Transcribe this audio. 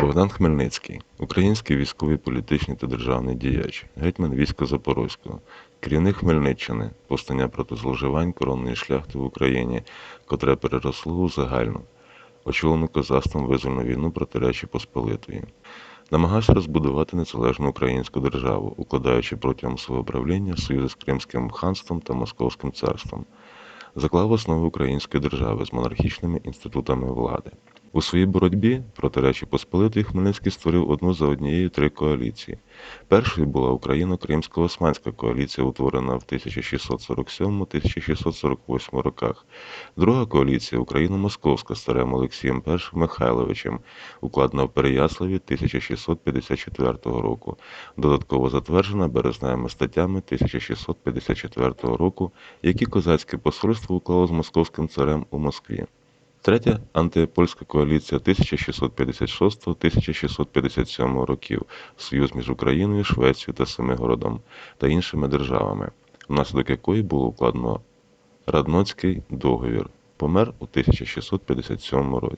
Богдан Хмельницький український військовий, політичний та державний діяч, гетьман війська Запорозького, керівник Хмельниччини, повстання проти зловживань коронної шляхти в Україні, котре переросло у загальну, очолену козацтвом визвольну війну проти Речі Посполитої. Намагався розбудувати незалежну українську державу, укладаючи протягом свого правління союзи з Кримським ханством та Московським царством. Заклав основи української держави з монархічними інститутами влади. У своїй боротьбі проти Речі Посполитої Хмельницький створив одну за однією три коаліції. Першою була Україно-Кримсько-Османська коаліція, утворена в 1647-1648 роках. Друга коаліція Україно-Московська з царем Олексієм І Михайловичем, укладена в Переяславі 1654 року, додатково затверджена березневими статтями 1654 року, які козацьке посольство уклало з московським царем у Москві. Третя антипольська коаліція 1656-1657 років, союз між Україною, Швецією та Семигородом та іншими державами, внаслідок якої було укладено Радноцький договір. Помер у 1657 році.